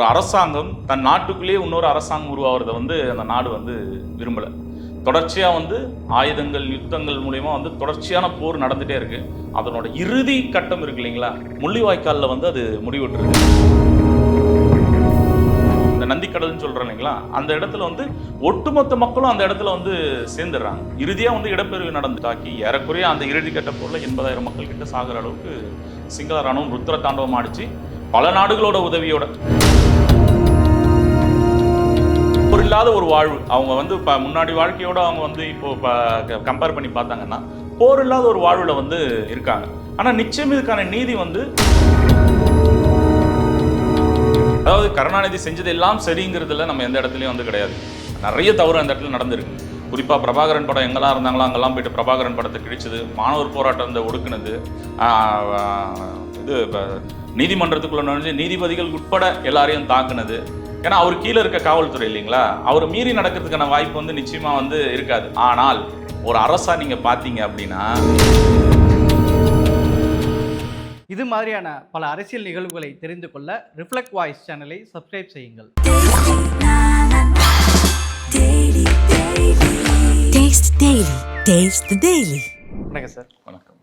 ஒரு அரசாங்கம் தன் நாட்டுக்குள்ளேயே இன்னொரு அரசாங்கம் உருவாகிறத வந்து அந்த நாடு வந்து விரும்பலை. தொடர்ச்சியாக வந்து ஆயுதங்கள் யுத்தங்கள் மூலயமா வந்து தொடர்ச்சியான போர் நடந்துகிட்டே இருக்கு. அதனோட இறுதி கட்டம் இருக்கு இல்லைங்களா? முள்ளிவாய்க்காலில் வந்து அது முடிவுட்டுருக்கு இந்த நந்திக்கடல்னு சொல்கிறேன் இல்லைங்களா? அந்த இடத்துல வந்து ஒட்டுமொத்த மக்களும் அந்த இடத்துல வந்து சேர்ந்துடுறாங்க. இறுதியாக வந்து இடப்பெருவு நடந்து தாக்கி ஏறக்குறைய அந்த இறுதி கட்ட போரில் எண்பதாயிரம் மக்கள் கிட்ட சாகிற அளவுக்கு சிங்கள ராணுவம் ருத்ர தாண்டவம் ஆடிச்சு பல நாடுகளோட உதவியோட. போர் இல்லாத ஒரு வாழ்வு. அவங்க வந்து இப்போ முன்னாடி வாழ்க்கையோட அவங்க வந்து இப்போ கம்பேர் பண்ணி பார்த்தாங்கன்னா போர் இல்லாத ஒரு வாழ்வில் வந்து இருக்காங்க. ஆனால் நிச்சயம் இதுக்கான நீதி வந்து அதாவது கருணாநிதி செஞ்சது எல்லாம் சரிங்கிறதுல நம்ம எந்த இடத்துலையும் வந்து கிடையாது. நிறைய தவறு அந்த இடத்துல நடந்திருக்கு. குறிப்பாக பிரபாகரன் படம் எங்கெல்லாம் இருந்தாங்களோ அங்கெல்லாம் போயிட்டு பிரபாகரன் படத்தை கிழிச்சது மாணவர் போராட்டம் இந்த ஒடுக்குனது இது இப்ப நீதிமன்றத்துக்குள்ள நுழைஞ்சு நீதிபதிகள் உட்பட எல்லாரையும் தாக்குனது. ஏன்னா அவர் கீழே இருக்க காவல்துறை இல்லைங்களா? அவர் மீறி நடக்கிறதுக்கான வாய்ப்பு வந்து நிச்சயமா வந்து இருக்காது. ஆனால் ஒரு அரசா நீங்க பாத்தீங்க அப்படின்னா இது மாதிரியான பல அரசியல் நிகழ்வுகளை தெரிந்து கொள்ள ரிஃப்ளெக்ட் வாய்ஸ் சேனலை சப்ஸ்கிரைப் செய்யுங்கள். Taste Daily. Taste the Daily. வணக்கம் சார் வணக்கம்.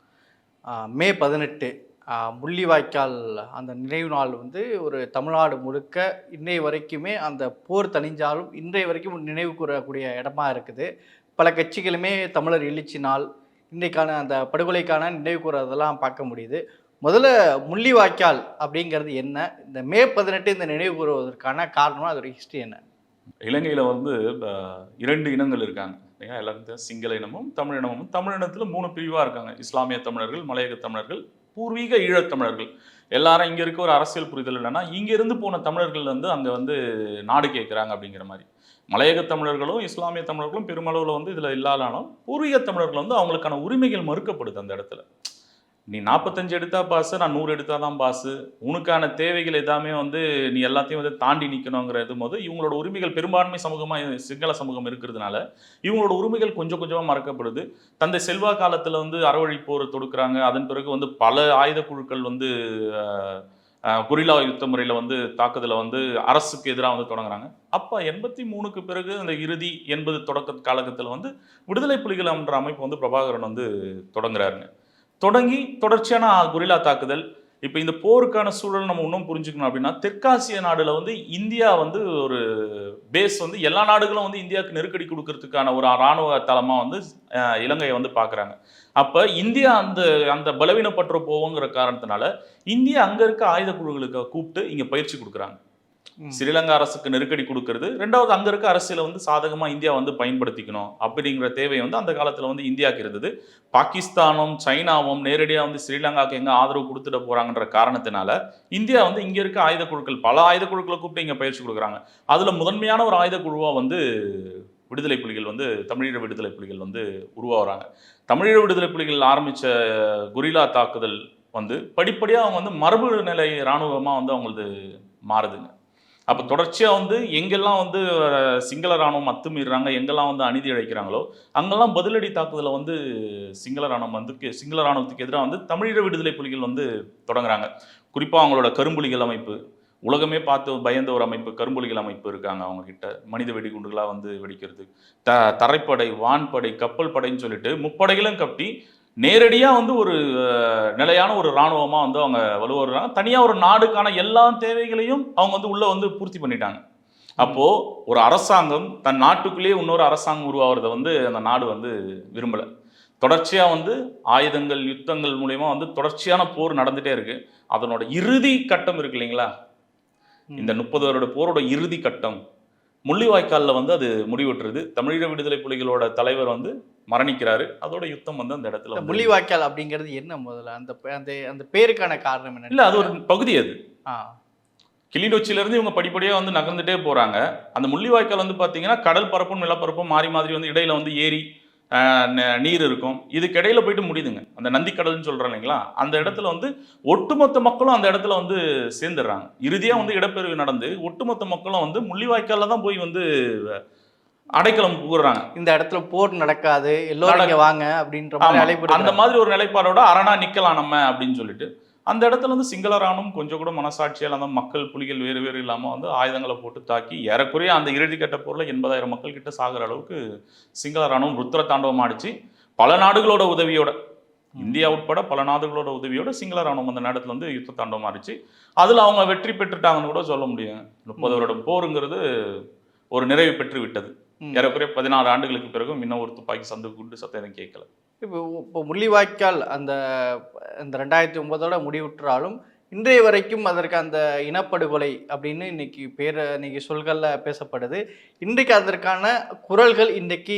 மே பதினெட்டு முள்ளிவாய்க்கால் அந்த நினைவு நாள் வந்து ஒரு தமிழ்நாடு முழுக்க இன்றைய வரைக்குமே அந்த போர் தணிஞ்சாலும் இன்றைய வரைக்கும் நினைவு கூறக்கூடிய இடமா இருக்குது. பல கட்சிகளுமே தமிழர் எழுச்சி நாள் இன்றைக்கான அந்த படுகொலைக்கான நினைவு கூறதெல்லாம் பார்க்க முடியுது. முதல்ல முள்ளிவாய்க்கால் அப்படிங்கிறது என்ன? இந்த மே பதினெட்டு இந்த நினைவு கூறுவதற்கான காரணம் அதோட ஹிஸ்ட்ரி என்ன? இலங்கையில் வந்து இரண்டு இனங்கள் இருக்காங்க. இல்லையா? எல்லாருக்கும் சிங்கள இனமும் தமிழ் இனமும். தமிழ் இனத்தில் மூணு பிரிவாக இருக்காங்க. இஸ்லாமிய தமிழர்கள் மலையக தமிழர்கள் பூர்வீக ஈழத் தமிழர்கள். எல்லாரும் இங்கே இருக்க ஒரு அரசியல் புரிதல் இல்லைன்னா இங்கேருந்து போன தமிழர்கள் வந்து அங்கே வந்து நாடு கேட்குறாங்க அப்படிங்கிற மாதிரி. மலையக தமிழர்களும் இஸ்லாமிய தமிழர்களும் பெருமளவில் வந்து இதில் இல்லாதாலும் பூர்வீக தமிழர்கள் வந்து அவங்களுக்கான உரிமைகள் மறுக்கப்படுது அந்த இடத்துல. நீ நாற்பத்தஞ்சு எடுத்தா பாசு நான் நூறு எடுத்தால் தான் பாசு. உனக்கான தேவைகள் எல்லாமே வந்து நீ எல்லாத்தையும் வந்து தாண்டி நிற்கணுங்கிறது போது இவங்களோட உரிமைகள் பெரும்பான்மை சமூகமாக சிங்கள சமூகம் இருக்கிறதுனால இவங்களோட உரிமைகள் கொஞ்சம் கொஞ்சமாக மறக்கப்படுது. தந்தை செல்வா காலத்தில் வந்து அறவழி போர் தொடுக்குறாங்க. அதன் பிறகு வந்து பல ஆயுத குழுக்கள் வந்து குரிலா யுத்த முறையில் வந்து தாக்குதலை வந்து அரசுக்கு எதிராக வந்து தொடங்குறாங்க. அப்போ எண்பத்தி மூணுக்கு பிறகு அந்த இறுதி எண்பது தொடக்க காலகட்டத்தில் வந்து விடுதலை புலிகள் என்ற அமைப்பு வந்து பிரபாகரன் வந்து தொடங்குறாருங்க. தொடங்கி தொடர்ச்சியான குரில்லா தாக்குதல். இப்போ இந்த போருக்கான சூழல் நம்ம இன்னும் புரிஞ்சுக்கணும் அப்படின்னா தெற்காசிய நாடுல வந்து இந்தியா வந்து ஒரு பேஸ் வந்து எல்லா நாடுகளும் வந்து இந்தியாவுக்கு நெருக்கடி கொடுக்கறதுக்கான ஒரு இராணுவ தளமாக வந்து இலங்கையை வந்து பார்க்குறாங்க அப்போ இந்தியா அந்த அந்த பலவீனப்பற்ற போவோங்கிற காரணத்தினால இந்தியா அங்கே இருக்க ஆயுத குழுக்களுக்கு கூப்பிட்டு இங்கே பயிற்சி கொடுக்குறாங்க. ஸ்ரீலங்கா அரசுக்கு நெருக்கடி கொடுக்கறது. ரெண்டாவது அங்க இருக்க அரசியலை வந்து சாதகமா இந்தியா வந்து பயன்படுத்திக்கணும் அப்படிங்கிற தேவை வந்து அந்த காலத்துல வந்து இந்தியாவுக்கு இருந்தது. பாகிஸ்தானும் சைனாவும் நேரடியாக வந்து ஸ்ரீலங்காவுக்கு எங்க ஆதரவு கொடுத்துட போறாங்கன்ற காரணத்தினால இந்தியா வந்து இங்க இருக்க ஆயுத குழுக்கள் பல ஆயுத குழுக்களை கூப்பிட்டு இங்க பயிற்சி கொடுக்குறாங்க. அதுல முதன்மையான ஒரு ஆயுத குழுவா வந்து விடுதலை புலிகள் வந்து தமிழீழ விடுதலை புலிகள் வந்து உருவாகுறாங்க. தமிழீழ விடுதலை புலிகள் ஆரம்பித்த குரிலா தாக்குதல் வந்து படிப்படியாக அவங்க வந்து மரபு நிலை இராணுவமாக வந்து அவங்களது மாறுதுங்க. அப்போ தொடர்ச்சியாக வந்து எங்கெல்லாம் வந்து சிங்கள ராணுவம் அத்துமீறாங்க எங்கெல்லாம் வந்து அநீதி இழைக்கிறாங்களோ அங்கெல்லாம் பதிலடி தாக்குதலை வந்து சிங்கள ராணுவம் வந்து சிங்கள ராணுவத்துக்கு எதிராக வந்து தமிழீழ விடுதலை புலிகள் வந்து தொடங்குறாங்க. குறிப்பாக அவங்களோட கரும்புலிகள் அமைப்பு உலகமே பார்த்து பயந்த ஒரு அமைப்பு கரும்புலிகள் அமைப்பு இருக்காங்க அவங்க கிட்ட மனித வெடிகுண்டுகளாக வந்து வெடிக்கிறது. த தரைப்படை வான்படை கப்பல் படைன்னு சொல்லிட்டு முப்படைகளும் கட்டி நேரடியாக வந்து ஒரு நிலையான ஒரு இராணுவமாக வந்து அவங்க வலுவறாங்க தனியாக ஒரு நாடுக்கான எல்லா தேவைகளையும் அவங்க வந்து உள்ளே வந்து பூர்த்தி பண்ணிட்டாங்க. அப்போ ஒரு அரசாங்கம் தன் நாட்டுக்குள்ளேயே இன்னொரு அரசாங்கம் உருவாகிறத வந்து அந்த நாடு வந்து விரும்பலை. தொடர்ச்சியாக வந்து ஆயுதங்கள் யுத்தங்கள் மூலயமா வந்து தொடர்ச்சியான போர் நடந்துட்டே இருக்கு. அதனோட இறுதி கட்டம் இருக்கு இல்லைங்களா? இந்த முப்பது வருட போரோட இறுதி கட்டம். முள்ளிவாய்க்காலில் வந்து அது முடிவுற்றுது. தமிழீழ விடுதலை புலிகளோட தலைவர் வந்து மரணிக்கிறாரு. அதோட யுத்தம் வந்து அந்த இடத்துல முள்ளிவாய்க்கால் அப்படிங்கிறது என்ன முதல்ல? அந்த அந்த அந்த பேருக்கான காரணம் என்ன? இல்ல அது ஒரு பகுதி அது. ஆ. கிளிநொச்சியில இருந்து இவங்க படிப்படியா வந்து நகர்ந்துட்டே போறாங்க. அந்த முள்ளிவாய்க்கால் வந்து பாத்தீங்கன்னா கடல் பரப்பும் நிலப்பரப்பும் மாறி மாதிரி வந்து இடையில வந்து ஏரி ந- நீர் இருக்கும். இதுக்கு இடையில போயிட்டு முடியுதுங்க. அந்த நந்திக்கடல்னு சொல்றோம் இல்லைங்களா? அந்த இடத்துல வந்து ஒட்டுமொத்த மக்களும் அந்த இடத்துல வந்து சேர்ந்துடுறாங்க. இறுதியா வந்து இடப்பெருவு நடந்து ஒட்டுமொத்த மக்களும் வந்து முள்ளிவாய்க்கால்ல தான் போய் வந்து அடைக்கலம் புகுறாங்க இந்த இடத்துல போர் நடக்காது. எல்லோரும் வாங்க அப்படின்ற அந்த மாதிரி ஒரு நிலைப்பாடோட அரணா நிக்கலாம் நம்ம அப்படின்னு சொல்லிட்டு அந்த இடத்துல வந்து சிங்கள ராணுவம் கொஞ்சம் கூட மனசாட்சியால் அந்த மக்கள் புலிகள் வேறு வேறு இல்லாமல் வந்து ஆயுதங்களை போட்டு தாக்கி ஏறக்குறைய அந்த இறுதிக்கட்ட போரில் எண்பதாயிரம் மக்கள் கிட்ட சாகிற அளவுக்கு சிங்கள ராணுவம் ருத்ர தாண்டவம் ஆடிச்சு. பல நாடுகளோட உதவியோட இந்தியா உட்பட பல நாடுகளோட உதவியோட சிங்கள ராணுவம் அந்த நேரத்தில் வந்து யுத்த தாண்டவம் ஆடிச்சு. அதில் அவங்க வெற்றி பெற்றுட்டாங்கன்னு கூட சொல்ல முடியும். முப்பது வருடம் போருங்கிறது ஒரு நிறைவு பெற்று விட்டது. ஏறக்குறைய பதினாறு ஆண்டுகளுக்கு பிறகும் இன்னும் ஒரு துப்பாக்கி சந்து குண்டு சத்தம் எதுவும் கேட்கல. இப்போ இப்போ முள்ளிவாய்க்கால் அந்த இந்த ரெண்டாயிரத்தி ஒன்பதோட முடிவுற்றாலும் இன்றைய வரைக்கும் அதற்கு அந்த இனப்படுகொலை அப்படின்னு இன்னைக்கு பேர் இன்னைக்கு சொல்களில் பேசப்படுது. இன்றைக்கு அதற்கான குரல்கள் இன்றைக்கு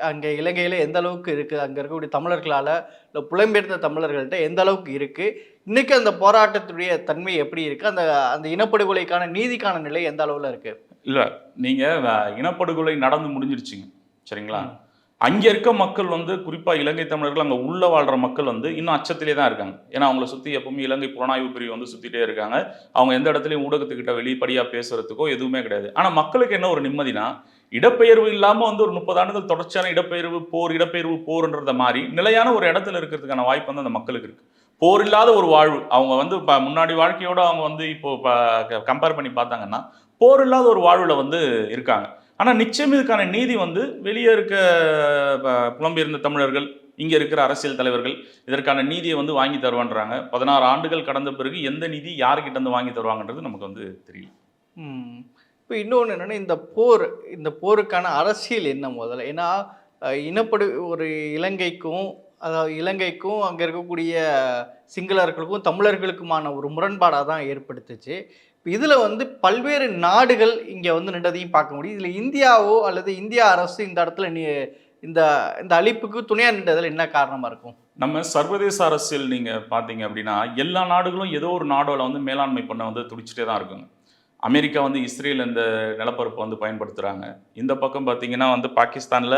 அங்கே இலங்கையில் எந்த அளவுக்கு இருக்குது அங்கே இருக்கக்கூடிய தமிழர்களால் இல்லை புலம்பெயர்ந்த தமிழர்கள்ட்ட எந்த அளவுக்கு இருக்குது இன்றைக்கி அந்த போராட்டத்துடைய தன்மை எப்படி இருக்குது அந்த அந்த இனப்படுகொலைக்கான நீதிக்கான நிலை எந்த அளவில் இருக்குது இல்லை நீங்கள் இனப்படுகொலை நடந்து முடிஞ்சிருச்சுங்க. சரிங்களா? அங்கே இருக்க மக்கள் வந்து குறிப்பாக இலங்கை தமிழர்கள் அங்கே உள்ள வாழ்கிற மக்கள் வந்து இன்னும் அச்சத்திலே தான் இருக்காங்க. ஏன்னா அவங்கள சுற்றி எப்பவுமே இலங்கை புலனாய்வு பிரிவு வந்து சுற்றிட்டே இருக்காங்க. அவங்க எந்த இடத்துலையும் ஊடகத்துக்கிட்ட வெளிப்படியாக பேசுறதுக்கோ எதுவுமே கிடையாது. ஆனால் மக்களுக்கு என்ன ஒரு நிம்மதினா இடப்பெயர்வு இல்லாமல் வந்து ஒரு முப்பது ஆண்டுகள் தொடர்ச்சியான இடப்பெயர்வு போர் இடப்பெயர்வு போர்ன்றத மாதிரி நிலையான ஒரு இடத்துல இருக்கிறதுக்கான வாய்ப்பு வந்து அந்த மக்களுக்கு இருக்கு. போர் இல்லாத ஒரு வாழ்வு. அவங்க வந்து இப்போ முன்னாடி வாழ்க்கையோடு அவங்க வந்து இப்போ கம்பேர் பண்ணி பார்த்தாங்கன்னா போர் இல்லாத ஒரு வாழ்வில் வந்து இருக்காங்க. ஆனால் நிச்சயம் இதுக்கான நீதி வந்து வெளியே இருக்க ப- புலம்பெயர்ந்த தமிழர்கள் இங்கே இருக்கிற அரசியல் தலைவர்கள் இதற்கான நீதியை வந்து வாங்கி தருவான்றாங்க. பதினாறு ஆண்டுகள் கடந்த பிறகு எந்த நிதி யாருக்கிட்ட இருந்து வாங்கி தருவாங்கன்றது நமக்கு வந்து தெரியல. இப்போ இன்னொன்று என்னென்னா இந்த போர் இந்த போருக்கான அரசியல் என்ன முதல்ல? ஏன்னா இனப்படு ஒரு இலங்கைக்கும் அதாவது இலங்கைக்கும் அங்கே இருக்கக்கூடிய சிங்களர்களுக்கும் தமிழர்களுக்குமான ஒரு முரண்பாடாக தான் ஏற்படுத்துச்சு. இதில் வந்து பல்வேறு நாடுகள் இங்கே வந்து நின்றதையும் பார்க்க முடியும். இதில் இந்தியாவோ அல்லது இந்தியா அரசு இந்த இடத்துல நீ இந்த இந்த அழிப்புக்கு துணையாக நின்றதில் என்ன காரணமாக இருக்கும்? நம்ம சர்வதேச அரசியல் நீங்கள் பார்த்தீங்க அப்படின்னா எல்லா நாடுகளும் ஏதோ ஒரு நாடோல வந்து மேலாண்மை பண்ண வந்து துடிச்சிட்டே தான் இருக்குங்க. அமெரிக்கா வந்து இஸ்ரேல் இந்த நிலப்பரப்பை வந்து பயன்படுத்துகிறாங்க இந்த பக்கம் பார்த்தீங்கன்னா வந்து பாகிஸ்தானில்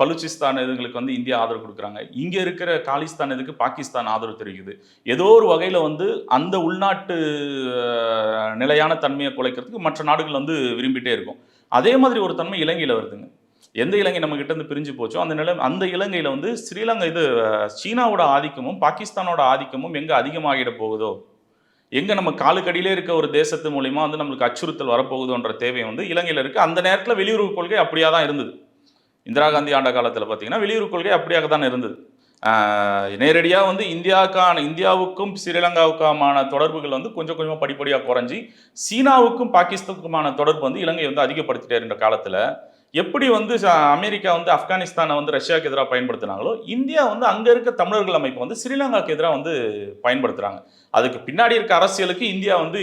பலுச்சிஸ்தான் இதுங்களுக்கு வந்து இந்தியா ஆதரவு கொடுக்குறாங்க. இங்கே இருக்கிற காலிஸ்தான் இதுக்கு பாகிஸ்தான் ஆதரவு தெரிவிக்குது. ஏதோ ஒரு வகையில் வந்து அந்த உள்நாட்டு நிலையான தன்மையை குலைக்கிறதுக்கு மற்ற நாடுகள் வந்து விரும்பிட்டே இருக்கும். அதே மாதிரி ஒரு தன்மை இலங்கையில் வருதுங்க. எந்த இலங்கை நம்ம கிட்ட இருந்து பிரிஞ்சு போச்சோ அந்த நிலை அந்த இலங்கையில் வந்து ஸ்ரீலங்கா இது சீனாவோட ஆதிக்கமும் பாகிஸ்தானோட ஆதிக்கமும் எங்கே அதிகமாகிட போகுதோ? எங்கே நம்ம காலுக்கடியிலே இருக்க ஒரு தேசத்து மூலிமா வந்து நம்மளுக்கு அச்சுறுத்தல் வரப்போகுதுன்ற தேவை வந்து இலங்கையில் இருக்குது அந்த நேரத்தில் வெளியுறவு கொள்கை அப்படியே தான் இருந்தது. இந்திரா காந்தி ஆண்ட காலத்தில் பார்த்தீங்கன்னா வெளியுறவு கொள்கை அப்படியாக தான் இருந்தது நேரடியாக வந்து இந்தியாவுக்கான இந்தியாவுக்கும் ஸ்ரீலங்காவுக்குமான தொடர்புகள் வந்து கொஞ்சம் கொஞ்சமாக படிப்படியாக குறைஞ்சி சீனாவுக்கும் பாகிஸ்தானுக்குமான தொடர்பு வந்து இலங்கை வந்து அதிகப்படுத்திட்டே இருந்த காலத்தில். எப்படி வந்து ச- அமெரிக்கா வந்து ஆப்கானிஸ்தானை வந்து ரஷ்யாவுக்கு எதிராக பயன்படுத்தினாங்களோ இந்தியா வந்து அங்கே இருக்க தமிழர்கள் அமைப்பு வந்து ஸ்ரீலங்காவுக்கு எதிராக வந்து பயன்படுத்துகிறாங்க அதுக்கு பின்னாடி இருக்க அரசியலுக்கு இந்தியா வந்து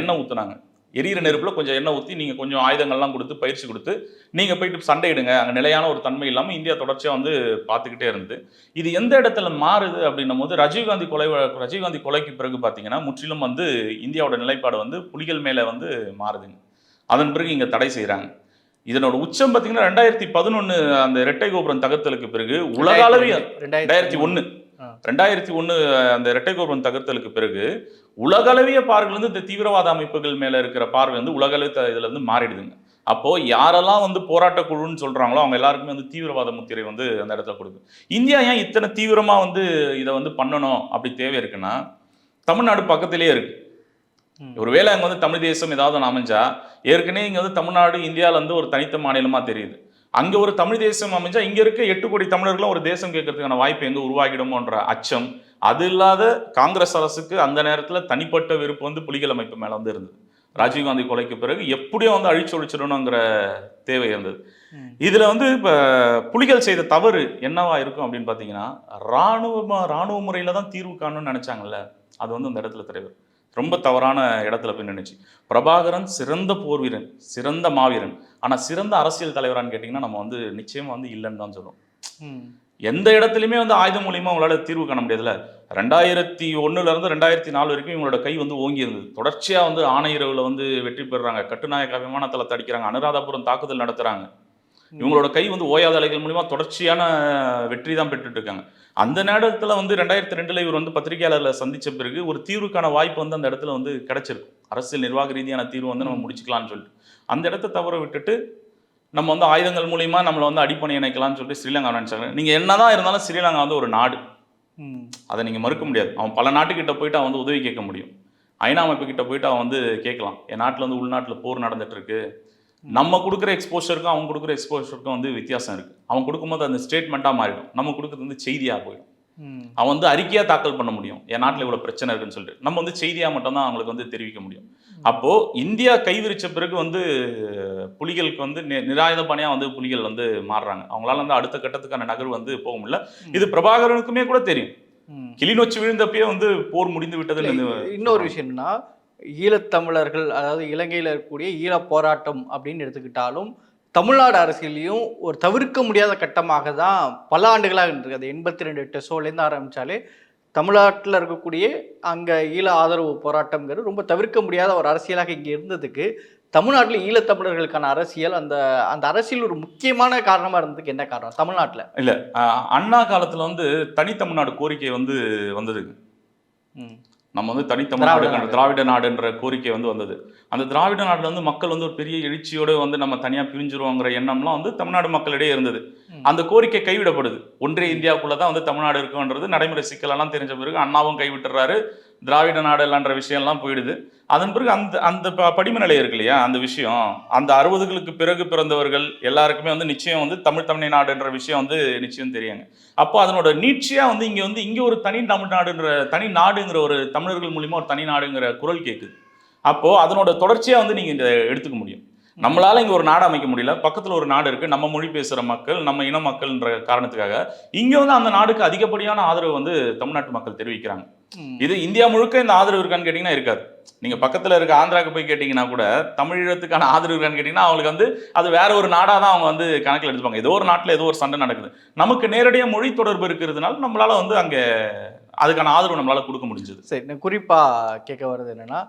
எண்ணெய் ஊற்றுனாங்க எரியிற நெருப்பில் கொஞ்சம் எண்ணெய் ஊற்றி நீங்கள் கொஞ்சம் ஆயுதங்கள்லாம் கொடுத்து பயிற்சி கொடுத்து நீங்கள் போயிட்டு சண்டையிடுங்க. அங்கே நிலையான ஒரு தன்மை இல்லாமல் இந்தியா தொடர்ச்சியாக வந்து பார்த்துக்கிட்டே இருந்து இது எந்த இடத்துல மாறுது அப்படின்னும் போது ராஜீவ்காந்தி கொலை வழக்கு- ராஜீவ்காந்தி கொலைக்கு பிறகு பார்த்தீங்கன்னா முற்றிலும் வந்து இந்தியாவோட நிலைப்பாடு வந்து புலிகள் மேலே வந்து மாறுதுங்க. அதன் பிறகு இங்கே தடை செய்கிறாங்க இதனோட உச்சம் பார்த்தீங்கன்னா ரெண்டாயிரத்தி பதினொன்று அந்த இரட்டை கோபுரம் தகர்த்தலுக்கு பிறகு உலக அளவிய ரெண்டாயிரத்தி ஒன்று. ரெண்டாயிரத்தி ஒன்று அந்த இரட்டை கோபுரம் தகர்த்தலுக்கு பிறகு உலகளவிய பார்வைகள் வந்து இந்த தீவிரவாத அமைப்புகள் மேல இருக்கிற பார்வை வந்து உலகளவு இதுல இருந்து மாறிடுதுங்க அப்போ யாரெல்லாம் வந்து போராட்ட குழுன்னு சொல்றாங்களோ அவங்க எல்லாருக்குமே வந்து தீவிரவாத முத்திரை வந்து அந்த இடத்துல கொடுக்கு இந்தியா ஏன் இத்தனை தீவிரமா வந்து இதை வந்து பண்ணணும் அப்படி தேவை இருக்குன்னா தமிழ்நாடு பக்கத்திலேயே இருக்கு ம். ஒருவேளை அங்க வந்து தமிழ் தேசம் ஏதாவது ஒன்று அமைஞ்சா ஏற்கனவே இங்க வந்து தமிழ்நாடு இந்தியால இருந்து ஒரு தனித்த மாநிலமா தெரியுது. அங்க ஒரு தமிழ் தேசம் அமைஞ்சா இங்க இருக்க எட்டு கோடி தமிழர்களும் ஒரு தேசம் கேட்கறதுக்கான வாய்ப்பு எங்க உருவாகிடுமோன்ற அச்சம். அது இல்லாத காங்கிரஸ் அரசுக்கு அந்த நேரத்துல தனிப்பட்ட வெறுப்பு வந்து புலிகள் அமைப்பு மேல வந்து இருந்தது. ராஜீவ்காந்தி கொலைக்கு பிறகு எப்படியும் வந்து அழிச்சு ஒழிச்சிடணுங்கிற தேவை இருந்தது. இதுல வந்து இப்ப புலிகள் செய்த தவறு என்னவா இருக்கும் அப்படின்னு பாத்தீங்கன்னா ராணுவமா ராணுவ முறையில தான் தீர்வு காணணும்னு நினைச்சாங்கல்ல அது வந்து அந்த இடத்துல தலைவர். ரொம்ப தவறான இடத்துல போய் நின்னுச்சு. பிரபாகரன் சிறந்த போர் வீரன் சிறந்த மாவீரன். ஆனா சிறந்த அரசியல் தலைவரான்னு கேட்டிங்கன்னா நம்ம வந்து நிச்சயமா வந்து இல்லைன்னு தான் சொல்றோம். ம். எந்த இடத்துலையுமே வந்து ஆயுதம் மூலியமா உங்களால தீர்வு காண முடியாதுல்ல. ரெண்டாயிரத்தி ஒண்ணுல இருந்து ரெண்டாயிரத்தி நாலு வரைக்கும் இவங்களோட கை வந்து ஓங்கி இருந்தது. தொடர்ச்சியா வந்து ஆணையரவுல வந்து வெற்றி பெறுறாங்க. கட்டுநாயக்க விமானத்தளத்தை தடிக்கிறாங்க. அனுராதபுரம் தாக்குதல் நடத்துறாங்க. இவங்களோட கை வந்து ஓயாத அலைகள் மூலியமா தொடர்ச்சியான வெற்றி தான் பெற்றுட்டு இருக்காங்க. அந்த நேரத்துல வந்து ரெண்டாயிரத்தி ரெண்டுல இவர் வந்து பத்திரிகையாளர்களை சந்திச்ச பிறகு ஒரு தீர்வுக்கான வாய்ப்பு வந்து அந்த இடத்துல வந்து கிடைச்சிருக்கு. அரசியல் நிர்வாக ரீதியான தீர்வு வந்து நம்ம முடிச்சுக்கலாம்னு சொல்லிட்டு. அந்த இடத்த தவற விட்டுட்டு நம்ம வந்து ஆயுதங்கள் மூலியமா நம்மளை வந்து அடிப்பணை இணைக்கலாம்னு சொல்லிட்டு ஸ்ரீலங்கா நினைச்சாங்க நீங்க என்னதான் இருந்தாலும் ஸ்ரீலங்கா வந்து ஒரு நாடு. அதை நீங்க மறுக்க முடியாது. அவன் பல நாட்டுக்கிட்ட போயிட்டு அவன் வந்து உதவி கேட்க முடியும். ஐநா அமைப்பு கிட்ட போயிட்டு அவன் வந்து கேட்கலாம். என் நாட்டுல வந்து உள்நாட்டுல போர் நடந்துட்டு இருக்கு. நம்ம கொடுக்குற எக்ஸ்போஷருக்கும் அவன் கொடுக்குற எக்ஸ்போஷருக்கும் வந்து வித்தியாசம் இருக்கு. அவன் கொடுக்கும்போது அந்த ஸ்டேட்மெண்ட்டாக மாறிடும். நம்ம கொடுக்குறது வந்து செய்தியாக போயிடும். அவன் வந்து அறிக்கையா தாக்கல் பண்ண முடியும். என் நாட்டில் இவ்வளவு பிரச்சனை இருக்குன்னு சொல்லிட்டு. நம்ம வந்து செய்தியா மட்டும்தான் அவங்களுக்கு வந்து தெரிவிக்க முடியும். அப்போ இந்தியா கைவிரிச்ச பிறகு வந்து புலிகளுக்கு வந்து நி- நிராயுதபாணியா வந்து புலிகள் வந்து மாறுறாங்க. அவங்களால வந்து அடுத்த கட்டத்துக்கான நகர்வு வந்து போக முடியல. இது பிரபாகரனுக்குமே கூட தெரியும். கிளிநொச்சி விழுந்தப்பயே வந்து போர் முடிந்து விட்டது இன்னொரு விஷயம் என்னன்னா ஈழத்தமிழர்கள் அதாவது இலங்கையில் இருக்கக்கூடிய ஈழ போராட்டம் அப்படின்னு எடுத்துக்கிட்டாலும் தமிழ்நாடு அரசியலையும் ஒரு தவிர்க்க முடியாத கட்டமாக தான் பல ஆண்டுகளாக இருக்கு அது எண்பத்தி ரெண்டு டெசோலேருந்து ஆரம்பித்தாலே தமிழ்நாட்டில் இருக்கக்கூடிய அங்கே ஈழ ஆதரவு போராட்டம்ங்கிறது ரொம்ப தவிர்க்க முடியாத ஒரு அரசியலாக இங்கே இருந்ததுக்கு தமிழ்நாட்டில் ஈழத்தமிழர்களுக்கான அரசியல் அந்த அந்த அரசியல் ஒரு முக்கியமான காரணமாக இருந்ததுக்கு என்ன காரணம்? தமிழ்நாட்டில். இல்ல அண்ணா காலத்துல வந்து தனித்தமிழ்நாடு கோரிக்கை வந்து வந்ததுங்க. ம். நம்ம வந்து தனித்தமிழ்நாடு திராவிட நாடுன்ற கோரிக்கை வந்து வந்தது. அந்த திராவிட நாடுல வந்து மக்கள் வந்து ஒரு பெரிய எழுச்சியோட வந்து நம்ம தனியா பிரிஞ்சிருவோங்கிற எண்ணம்லாம் வந்து தமிழ்நாடு மக்களிடையே இருந்தது. அந்த கோரிக்கை கைவிடப்படுது. ஒன்றிய இந்தியாவுக்குள்ள தான் வந்து தமிழ்நாடு இருக்குன்றது நடைமுறை சிக்கலெல்லாம் தெரிஞ்ச பிறகு அண்ணாவும் கைவிட்டுறாரு. திராவிட நாடு விஷயம்லாம் போயிடுது. அதன் பிறகு அந்த அந்த ப- படிம நிலை இருக்கு இல்லையா? அந்த விஷயம். அந்த அறுபதுகளுக்கு பிறகு பிறந்தவர்கள் எல்லாருக்குமே வந்து நிச்சயம் வந்து தமிழ் தமிழ் நாடுன்ற விஷயம் வந்து நிச்சயம் தெரியுங்க. அப்போ அதனோட நீட்சியாக வந்து இங்கே வந்து இங்கே ஒரு தனி தமிழ்நாடுன்ற தனி நாடுங்கிற ஒரு தமிழர்கள் மூலிமா ஒரு தனி நாடுங்கிற குரல் கேட்குது. அப்போது அதனோட தொடர்ச்சியாக வந்து நீங்கள் இந்த எடுத்துக்க முடியும். நம்மளால இங்க ஒரு நாடு அமைக்க முடியல. பக்கத்துல ஒரு நாடு இருக்கு. நம்ம மொழி பேசுற மக்கள் நம்ம இன மக்கள்ன்ற காரணத்துக்காக இங்க வந்து அந்த நாடுக்கு அதிகப்படியான ஆதரவு வந்து தமிழ்நாட்டு மக்கள் தெரிவிக்கிறாங்க. இது இந்தியா முழுக்க இந்த ஆதரவு இருக்கான்னு கேட்டீங்கன்னா இருக்காது. நீங்க பக்கத்துல இருக்க ஆந்திராக்கு போய் கேட்டீங்கன்னா கூட தமிழீழத்துக்கான ஆதரவு இருக்கான்னு கேட்டீங்கன்னா அவங்களுக்கு வந்து அது வேற ஒரு நாடா தான் அவங்க வந்து கணக்கில் எடுத்துப்பாங்க. ஏதோ ஒரு நாட்டில் ஏதோ ஒரு சண்டை நடக்குது. நமக்கு நேரடியாக மொழி தொடர்பு இருக்கிறதுனால நம்மளால வந்து அங்க அதுக்கான ஆதரவு நம்மளால கொடுக்க முடிஞ்சது. சரி நான் குறிப்பாக கேட்க வர்றது என்னன்னா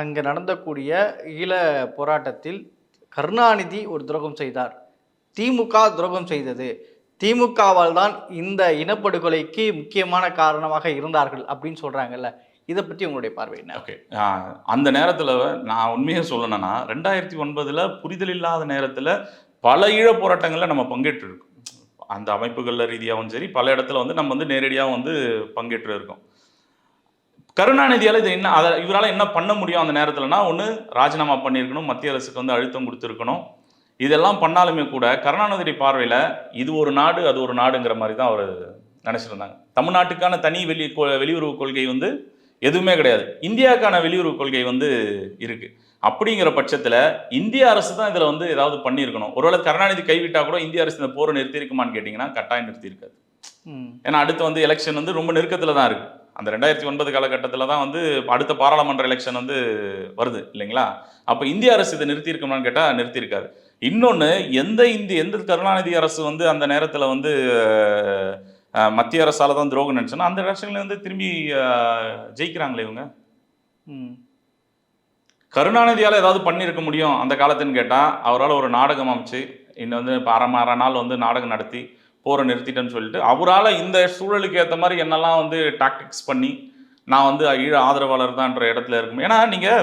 அங்கே நடந்தக்கூடிய ஈழ போராட்டத்தில் கருணாநிதி ஒரு துரோகம் செய்தார். திமுக துரோகம் செய்தது. திமுகவால் தான் இந்த இனப்படுகொலைக்கு முக்கியமான காரணமாக இருந்தார்கள் அப்படின்னு சொல்கிறாங்கல்ல இதை பற்றி உங்களுடைய பார்வை என்ன? ஓகே. அந்த நேரத்தில் நான் உண்மையை சொல்லணும்னா ரெண்டாயிரத்தி ஒன்பதில் புரிதல் இல்லாத நேரத்தில் பல ஈழ போராட்டங்களில் நம்ம பங்கேற்று இருக்கோம் அந்த அமைப்புகளில் ரீதியாகவும் சரி பல இடத்துல வந்து நம்ம வந்து நேரடியாக வந்து பங்கேற்று இருக்கோம் கருணாநிதியால் இது என்ன அதை இவரால் என்ன பண்ண முடியும் அந்த நேரத்தில்னா ஒன்று ராஜினாமா பண்ணியிருக்கணும் மத்திய அரசுக்கு வந்து அழுத்தம் கொடுத்துருக்கணும். இதெல்லாம் பண்ணாலுமே கூட கருணாநிதி பார்வையில் இது ஒரு நாடு அது ஒரு நாடுங்கிற மாதிரி தான் அவர் நினச்சிருந்தாங்க. தமிழ்நாட்டுக்கான தனி வெளி வெளியுறவு கொள்கை வந்து எதுவுமே கிடையாது. இந்தியாவுக்கான வெளியுறவு கொள்கை வந்து இருக்கு. அப்படிங்கிற பட்சத்தில் இந்திய அரசு தான் இதில் வந்து ஏதாவது பண்ணியிருக்கணும். ஒருவேளை கருணாநிதி கைவிட்டா கூட இந்திய அரசு இந்த போரை நிறுத்தியிருக்குமான்னு கேட்டிங்கன்னா கட்டாயம் நிறுத்தியிருக்காது. ஏன்னா அடுத்து வந்து எலெக்ஷன் வந்து ரொம்ப நெருக்கத்தில் தான் இருக்கு. அந்த ரெண்டாயிரத்தி ஒன்பது காலகட்டத்தில் தான் வந்து அடுத்த பாராளுமன்ற எலெக்ஷன் வந்து வருது இல்லைங்களா? அப்போ இந்திய அரசு இதை நிறுத்தியிருக்கோம்னு கேட்டால் நிறுத்தியிருக்காது. இன்னொன்று எந்த இந்திய எந்த கருணாநிதி அரசு வந்து அந்த நேரத்தில் வந்து மத்திய அரசால தான் துரோகம் நினச்சோன்னா அந்த எலெக்ஷன்ல வந்து திரும்பி ஜெயிக்கிறாங்களே இவங்க? கருணாநிதியால் ஏதாவது பண்ணியிருக்க முடியும் அந்த காலத்துன்னு கேட்டால் அவரால் ஒரு நாடகம் அமைச்சு இன்னும் வந்து இப்போ அரை அரை நாள் வந்து நாடகம் நடத்தி போரை நிறுத்திட்டேன்னு சொல்லிட்டு அவரால் இந்த சூழலுக்கு ஏற்ற மாதிரி என்னெல்லாம் வந்து டாக்டிக்ஸ் பண்ணி நான் வந்து ஈழ ஆதரவாளர் தான்ன்ற இடத்துல இருக்கும். ஏன்னா நீங்கள்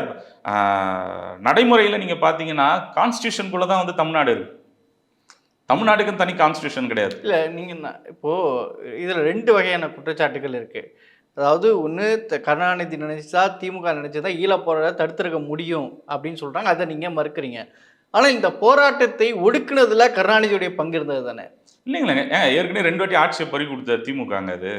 நடைமுறையில் நீங்கள் பார்த்தீங்கன்னா கான்ஸ்டியூஷனுக்குள்ளே தான் வந்து தமிழ்நாடு இருக்கு. தமிழ்நாட்டுக்கு தனி கான்ஸ்டியூஷன் கிடையாது. இல்லை நீங்கள் இப்போது இதில் ரெண்டு வகையான குற்றச்சாட்டுகள் இருக்குது அதாவது ஒன்று கருணாநிதி நினைச்சா திமுக நினைச்சதா ஈழப்போராட்டத்தை தடுத்திருக்க முடியும் அப்படின்னு சொல்கிறாங்க அதை நீங்கள் மறுக்கிறீங்க. ஆனால் இந்த போராட்டத்தை ஒடுக்குனதுல கருணாநிதியுடைய பங்கு இருந்தது தானே? இல்லைங்களேங்க ஏன் ஏற்கனவே ரெண்டு வாட்டி ஆட்சியை பறி கொடுத்த திமுகங்க அது.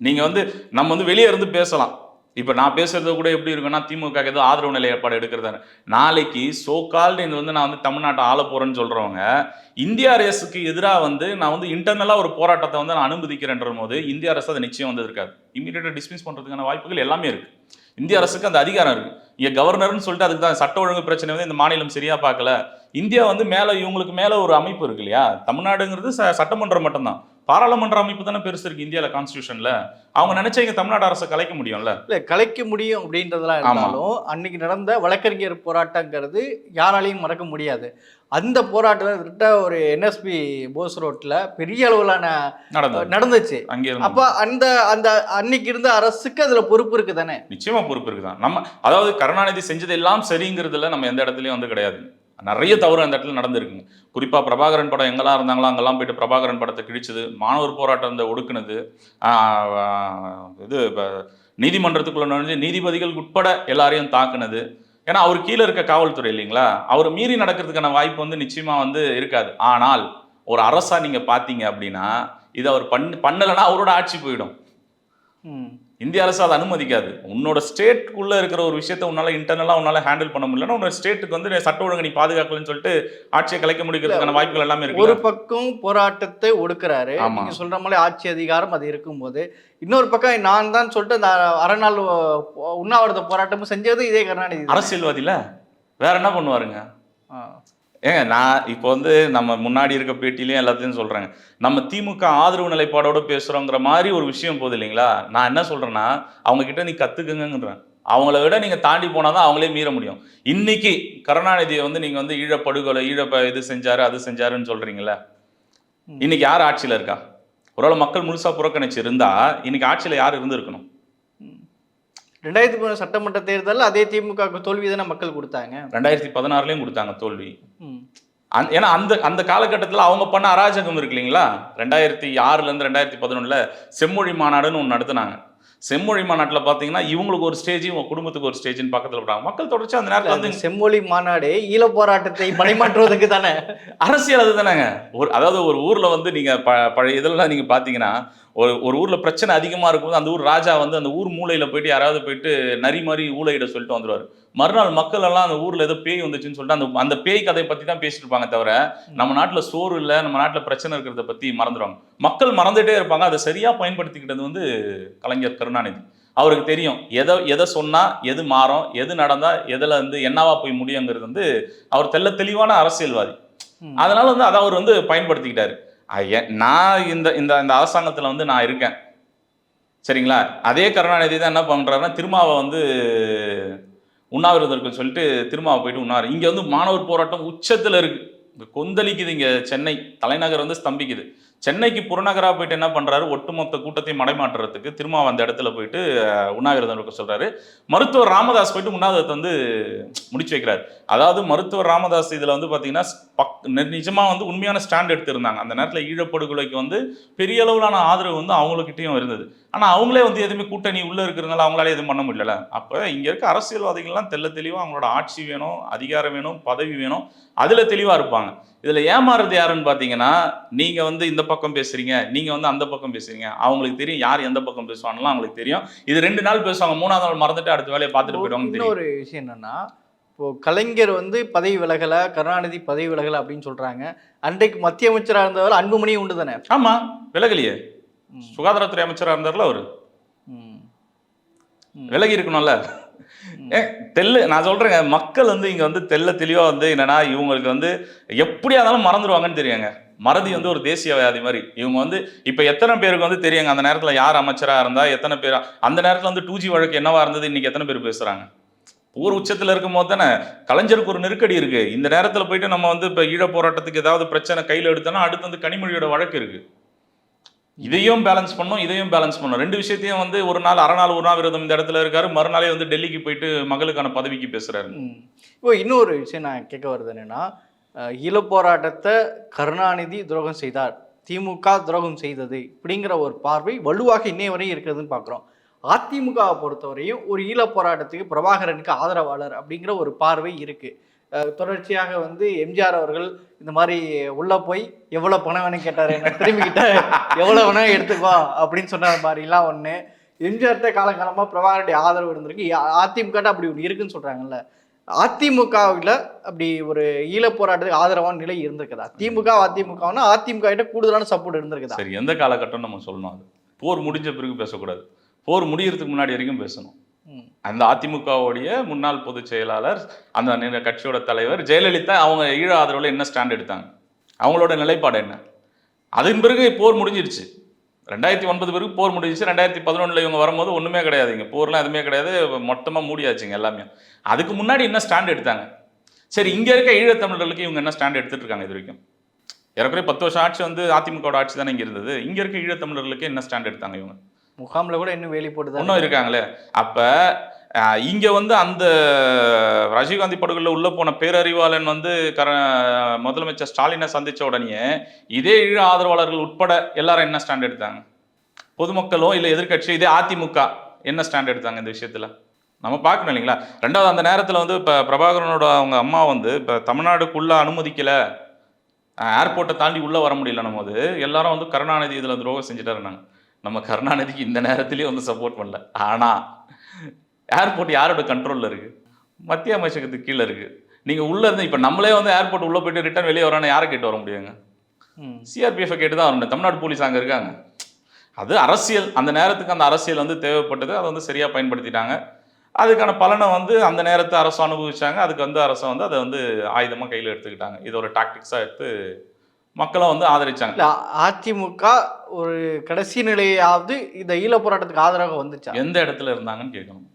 நீங்க வந்து நம்ம வந்து வெளியே இருந்து பேசலாம். இப்போ நான் பேசுறது கூட எப்படி இருக்குன்னா திமுக ஏதோ ஆதரவு நிலை ஏற்பாடு எடுக்கிறதான நாளைக்கு சோகால்டு இது வந்து நான் வந்து தமிழ்நாட்டை ஆள போறேன்னு சொல்றவங்க இந்திய அரசுக்கு எதிராக வந்து நான் வந்து இன்டர்னலாக ஒரு போராட்டத்தை வந்து நான் அனுமதிக்கிறேன்ற போது இந்திய அரசு அதை நிச்சயம் வந்து இருக்காது இமீடியட்டாக டிஸ்மிஸ் பண்ணுறதுக்கான வாய்ப்புகள் எல்லாமே இருக்கு. இந்திய அரசுக்கு அந்த அதிகாரம் இருக்கு. இங்கே கவர்னர்னு சொல்லிட்டு அதுக்கு தான் சட்ட ஒழுங்கு பிரச்சனை வந்து இந்த மாநிலம் சரியா பார்க்கல. இந்தியா வந்து மேலே இவங்களுக்கு மேலே ஒரு அமைப்பு இருக்கு இல்லையா? தமிழ்நாடுங்கிறது ச- சட்டமன்றம் மட்டும்தான். பாராளுமன்ற அமைப்பு தானே பெருசு இருக்கு இந்தியால கான்ஸ்டியூஷன்ல அவங்க நினைச்சா இங்க தமிழ்நாடு அரசை கலைக்க முடியும்ல? இல்லை கலைக்க முடியும் அப்படின்றதெல்லாம் இருந்தாலும் அன்னைக்கு நடந்த வழக்கறிஞர் போராட்டங்கிறது யாராலையும் மறக்க முடியாது. அந்த போராட்டத்தை ஒரு என்எஸ்பி போஸ் ரோட்ல பெரிய அளவிலான நடந்துச்சு. அப்ப அந்த அந்த அன்னைக்கு இருந்த அரசுக்கு அதுல பொறுப்பு இருக்கு தானே நிச்சயமா பொறுப்பு இருக்குதான். நம்ம அதாவது கருணாநிதி செஞ்சது எல்லாம் சரிங்கிறதுல நம்ம எந்த இடத்துலயும் வந்து கிடையாது. நிறைய தவறு அந்த இடத்துல நடந்திருக்குங்க. குறிப்பாக பிரபாகரன் படம் எங்கெல்லாம் இருந்தாங்களோ அங்கெல்லாம் போயிட்டு பிரபாகரன் படத்தை கிழிச்சது மாணவர் போராட்டம் இந்த ஒடுக்குனது இது இப்போ நீதிமன்றத்துக்குள்ள நுழைஞ்சு நீதிபதிகள் உட்பட எல்லாரையும் தாக்குனது. ஏன்னா அவர் கீழே இருக்க காவல்துறை இல்லைங்களா? அவர் மீறி நடக்கிறதுக்கான வாய்ப்பு வந்து நிச்சயமாக வந்து இருக்காது. ஆனால் ஒரு அரசா நீங்கள் பார்த்தீங்க அப்படின்னா இது அவர் பண்ண பண்ணலைன்னா அவரோட ஆட்சி போயிடும். இந்திய அரசு அதை அனுமதிக்காது உன்னோட ஸ்டேட்டுக்குள்ள இருக்கிற ஒரு விஷயத்த உன்னால இன்டர்னலா உன்னால ஹேண்டில் பண்ண முடியலன்னா உன்னோட ஸ்டேட்டுக்கு வந்து சட்ட ஒழுங்கு நீ பாதுகாக்கலன்னு சொல்லிட்டு ஆட்சியை கலைக்க முடிக்கிறதுக்கான வாய்ப்புகள் எல்லாமே ஒரு இருக்கு பக்கம் போராட்டத்தை ஒடுக்குறாரு. நீங்க சொல்ற மாதிரி ஆட்சி அதிகாரம் அது இருக்கும்போது இன்னொரு பக்கம் நான் தான் சொல்லிட்டு அந்த அறநாள் உண்ணாவிரத போராட்டமும் செஞ்சது இதே கருணாநிதி தான். அரசியல்வாதில வேற என்ன பண்ணுவாருங்க. ஏங்க நான் இப்போ வந்து நம்ம முன்னாடி இருக்க பேட்டிலையும் எல்லாத்தையும் சொல்றாங்க. நம்ம திமுக ஆதரவு நிலைப்பாடோட பேசுறோங்கிற மாதிரி ஒரு விஷயம் போகுது இல்லைங்களா? நான் என்ன சொல்றேன்னா அவங்க கிட்ட நீ கத்துக்குங்கன்றேன் அவங்கள விட நீங்க தாண்டி போனாதான் அவங்களே மீற முடியும். இன்னைக்கு கருணாநிதியை வந்து நீங்க வந்து ஈழப்படுகொலை ஈழப்ப இது செஞ்சாரு அது செஞ்சாருன்னு சொல்றீங்கல்ல? ம். இன்னைக்கு யார் ஆட்சியில இருக்கா? ஒருவேளை மக்கள் முழுசா புறக்கணிச்சு இருந்தா இன்னைக்கு ஆட்சியில யார் இருந்திருக்கணும்? ரெண்டாயிரத்தி மூணு சட்டமன்ற தேர்தலில் அதே திமுக தோல்வி தானே மக்கள் கொடுத்தாங்க. ரெண்டாயிரத்தி பதினாறுலயும் கொடுத்தாங்க தோல்வி. ம். அந்த- ஏன்னா அந்த அந்த காலகட்டத்தில் அவங்க பண்ண அராஜகம் இருக்கு இல்லைங்களா? ரெண்டாயிரத்தி ஆறுல இருந்து ரெண்டாயிரத்தி பதினொன்னுல செம்மொழி மாநாடுன்னு ஒன்று நடத்துனாங்க. செம்மொழி மாநாட்டில் பார்த்தீங்கன்னா இவங்களுக்கு ஒரு ஸ்டேஜ் இவங்க குடும்பத்துக்கு ஒரு ஸ்டேஜ்னு பக்கத்தில் விடுறாங்க மக்கள் தொடர்ச்சி அந்த நேரத்தில் வந்து செம்மொழி மாநாடு ஈழ போராட்டத்தை மடைமாற்றுவதற்கு தானே. அரசியல் அதுதானேங்க. ஒரு அதாவது ஒரு ஊர்ல வந்து நீங்க ப பழைய இதெல்லாம் நீங்க பாத்தீங்கன்னா ஒரு ஒரு ஊர்ல பிரச்சனை அதிகமா இருக்கும்போது அந்த ஊர் ராஜா வந்து அந்த ஊர் மூலையில போயிட்டு யாராவது போயிட்டு நரி மாதிரி ஊழையிட சொல்லிட்டு வந்துருவாரு. மறுநாள் மக்கள் எல்லாம் அந்த ஊர்ல ஏதோ பேய் வந்துச்சுன்னு சொல்லிட்டு அந்த அந்த பேய் கதையை பத்தி தான் பேசிட்டு இருப்பாங்க தவிர நம்ம நாட்டுல சோறு இல்ல நம்ம நாட்டுல பிரச்சனை இருக்கிறத பத்தி மறந்துடுவாங்க மக்கள் மறந்துட்டே இருப்பாங்க. அதை சரியா பயன்படுத்திக்கிட்டது வந்து கலைஞர் கருணாநிதி. அவருக்கு தெரியும். எதை எதை சொன்னா எது மாறும் எது நடந்தா எதுல வந்து என்னவா போய் முடியுங்கிறது வந்து அவர் தெள்ள தெளிவான அரசியல்வாதி. அதனால வந்து அதை அவர் வந்து பயன்படுத்திக்கிட்டாரு. நான் இந்த இந்த இந்த அரசாங்கத்தில் வந்து நான் இருக்கேன். சரிங்களா? அதே கருணாநிதி தான் என்ன பண்ணுறாருன்னா திருமாவை வந்து உண்ணாவிரதர்கள் சொல்லிட்டு திருமாவை போயிட்டு உண்ணாரு இங்கே வந்து மாணவர் போராட்டம் உச்சத்தில் இருக்குது கொந்தளிக்குது இங்கே சென்னை. தலைநகர் வந்து ஸ்தம்பிக்குது. சென்னைக்கு புறநகராக போயிட்டு என்ன பண்ணுறாரு ஒட்டுமொத்த கூட்டத்தையும் மடைமாற்றுறதுக்கு திரும்ப அந்த இடத்துல போயிட்டு அஹ், உண்ணாவிரதம் இருக்க சொல்கிறாரு மருத்துவர் ராமதாஸ் போயிட்டு உண்ணாவிரதத்தை வந்து முடிச்சு வைக்கிறார். அதாவது மருத்துவர் ராமதாஸ் இதில் வந்து பார்த்தீங்கன்னா பக் நிஜமாக வந்து உண்மையான ஸ்டாண்ட் எடுத்திருந்தாங்க. அந்த நேரத்தில் ஈழப்படுகொலைக்கு வந்து பெரிய அளவிலான ஆதரவு வந்து அவங்களுக்கிட்டையும் இருந்தது. ஆனால் அவங்களே வந்து எதுவுமே கூட்டணி உள்ளே இருக்கிறதுனால அவங்களால எதுவும் பண்ண முடியல அப்போ இங்கே இருக்க அரசியல்வாதிகள்லாம் தெல்ல தெளிவாக அவங்களோட ஆட்சி வேணும் அதிகாரம் வேணும் பதவி வேணும். அதில் தெளிவாக இருப்பாங்க. இதுல ஏமாறுறது யாருன்னு பாத்தீங்கன்னா நீங்க வந்து இந்த பக்கம் பேசுறீங்க நீங்க வந்து அந்த பக்கம் பேசுறீங்க. அவங்களுக்கு தெரியும் யார் எந்த பக்கம் பேசுவாங்கலாம் அவங்களுக்கு தெரியும். இது ரெண்டு நாள் பேசுவாங்க மூணாவது நாள் மறந்துட்டு அடுத்த வேலையை பார்த்துட்டு போயிடுவாங்க இன்னொரு விஷயம் என்னன்னா இப்போ கலைஞர் வந்து பதவி விலகல கருணாநிதி பதவி விலகல அப்படின்னு சொல்றாங்க. அன்றைக்கு மத்திய அமைச்சரா இருந்தவர் அன்புமணியும் உண்டு தானே? ஆமா விலகலையே. சுகாதாரத்துறை அமைச்சரா இருந்தார்ல அவரு. விலகி இருக்கணும்ல. தெல்லு நான் சொல்றேங்க. மக்கள் வந்து இங்க வந்து தெல்ல தெளிவா வந்து என்னன்னா இவங்களுக்கு வந்து எப்படியா இருந்தாலும் மறந்துடுவாங்கன்னு தெரியுங்க. மறதி வந்து ஒரு தேசிய வியாதி மாதிரி. இவங்க வந்து இப்போ எத்தனை பேருக்கு வந்து தெரியுங்க அந்த நேரத்தில் யார் அமைச்சராக இருந்தால் எத்தனை பேர் அந்த நேரத்தில் வந்து டூ ஜி வழக்கு என்னவா இருந்தது இன்னைக்கு எத்தனை பேர் பேசுகிறாங்க ஊர் உச்சத்தில் இருக்கும் போது தானே கலைஞருக்கு ஒரு நெருக்கடி இருக்குது இந்த நேரத்தில் போயிட்டு நம்ம வந்து இப்போ ஈழ போராட்டத்துக்கு ஏதாவது பிரச்சனை கையில் எடுத்தோன்னா அடுத்து வந்து கனிமொழியோட வழக்கு இருக்குது இதையும் பேலன்ஸ் பண்ணும் இதையும் பேலன்ஸ் பண்ணும் ரெண்டு விஷயத்தையும் வந்து ஒரு நாள் அறநாள் ஒரு நாள் விரதம் இந்த இடத்துல இருக்காரு. மறுநாளே வந்து டெல்லிக்கு போயிட்டு மகளுக்கான பதவிக்கு பேசுறாரு. இப்போ இன்னொரு விஷயம் நான் கேட்க வருது என்னன்னா அஹ், போராட்டத்தை கருணாநிதி துரோகம் செய்தார். திமுக துரோகம் செய்தது இப்படிங்கிற ஒரு பார்வை வலுவாக இன்னைய வரையும் இருக்கிறதுன்னு பார்க்குறோம். அதிமுகவை பொறுத்தவரையும் ஒரு ஈழப் போராட்டத்துக்கு பிரபாகரனுக்கு ஆதரவாளர் அப்படிங்கிற ஒரு பார்வை இருக்குது தொடர்ச்சியாக வந்து எம்ஜிஆர் அவர்கள் இந்த மாதிரி உள்ள போய் எவ்வளவு பணம் வேணும் கேட்டாரு? என்ன திரும்பிக்கிட்ட எவ்வளவு வேணா எடுத்துக்கோ அப்படின்னு சொன்ன மாதிரிலாம் ஒண்ணு. எம்ஜிஆர் காலங்காலமா பிரபாகருடைய ஆதரவு இருந்திருக்கு. அதிமுக அப்படி ஒன்று இருக்குன்னு சொல்றாங்கல்ல. அதிமுகவில் அப்படி ஒரு ஈழப் போராட்டத்துக்கு ஆதரவான நிலை இருந்திருக்குதா? திமுக அதிமுகனா அதிமுக கிட்ட கூடுதலான சப்போர்ட் இருந்திருக்குதா? சரி எந்த காலகட்டம் நம்ம சொல்லணும் அது. போர் முடிஞ்ச பிறகு பேசக்கூடாது. போர் முடியறதுக்கு முன்னாடி வரைக்கும் பேசணும். அந்த அதிமுகவுடைய முன்னாள் பொதுச் செயலாளர் அந்த கட்சியோட தலைவர் ஜெயலலிதா அவங்க ஈழ ஆதரவில் என்ன ஸ்டாண்ட் எடுத்தாங்க? அவங்களோட நிலைப்பாடு என்ன? அதன் பிறகு போர் முடிஞ்சிருச்சு. ரெண்டாயிரத்தி ஒன்பது பிறகு போர் முடிஞ்சிச்சு ரெண்டாயிரத்தி பதினொன்றில் இவங்க வரும்போது ஒன்றுமே கிடையாதுங்க போர்லாம் எதுவுமே கிடையாது. மொத்தமாக மூடியாச்சுங்க எல்லாமே. அதுக்கு முன்னாடி என்ன ஸ்டாண்ட் எடுத்தாங்க? சரி இங்கே இருக்க ஈழத்தமிழர்களுக்கு இவங்க என்ன ஸ்டாண்ட் எடுத்துகிட்டு இருக்காங்க இது வரைக்கும்? ஏறக்குறைய பத்து வருஷம் ஆட்சி வந்து அதிமுகவோட ஆட்சி தானே இங்கே இருந்தது. இங்கே இருக்க ஈழத்தமிழர்களுக்கு என்ன ஸ்டாண்ட் எடுத்தாங்க இவங்க? முகாம்ல கூட இன்னும் வேலி போட்டுதான் இன்னும் இருக்காங்களே? அப்ப இங்க வந்து அந்த ராஜீவ்காந்தி படுகொலையில் உள்ள போன பேரறிவாளன் வந்து கர முதலமைச்சர் ஸ்டாலினை சந்திச்ச உடனே இதே ஈழ ஆதரவாளர்கள் உட்பட எல்லாரும் என்ன ஸ்டாண்ட் எடுத்தாங்க? பொதுமக்களோ இல்லை எதிர்க்கட்சி இதே அதிமுக என்ன ஸ்டாண்ட் எடுத்தாங்க இந்த விஷயத்துல? நம்ம பார்க்கணும் இல்லைங்களா? ரெண்டாவது அந்த நேரத்தில் வந்து இப்போ பிரபாகரனோட அவங்க அம்மா வந்து இப்போ தமிழ்நாடுக்குள்ள அனுமதிக்கல. ஏர்போர்ட்டை தாண்டி உள்ளே வர முடியலன்னும் போது எல்லாரும் வந்து கருணாநிதி இதில் துரோகம் செஞ்சுட்டாருனாங்க நம்ம கருணாநிதிக்கு இந்த நேரத்திலேயே வந்து சப்போர்ட் பண்ணல. ஆனால் ஏர்போர்ட் யாரோட கண்ட்ரோலில் இருக்குது மத்திய அமைச்சகத்துக்கு கீழே இருக்குது நீங்கள் உள்ளே இருந்து இப்போ நம்மளே வந்து ஏர்போர்ட் உள்ளே போயிட்டு ரிட்டர்ன் வெளியே வரோன்னு யாரை கேட்டு வர முடியுங்க? ம். சிஆர்பிஎஃப் கேட்டு தான் வரணும். தமிழ்நாடு போலீஸ் அங்கே இருக்காங்க. அது அரசியல். அந்த நேரத்துக்கு அந்த அரசியல் வந்து தேவைப்பட்டது. அதை வந்து சரியாக பயன்படுத்திட்டாங்க. அதுக்கான பலனை வந்து அந்த நேரத்தை அரசு அனுபவிச்சாங்க. அதுக்கு வந்து அரசு வந்து அதை வந்து ஆயுதமாக கையில் எடுத்துக்கிட்டாங்க. இது ஒரு டாக்டிக்ஸாக எடுத்து மக்களும் வந்து ஆதரிச்சாங்க. அதிமுக ஒரு கடைசி நிலையாவது இந்த ஈழ போராட்டத்துக்கு ஆதரவாக வந்துச்சா? எந்த இடத்துல இருந்தாங்கன்னு கேட்கணும்.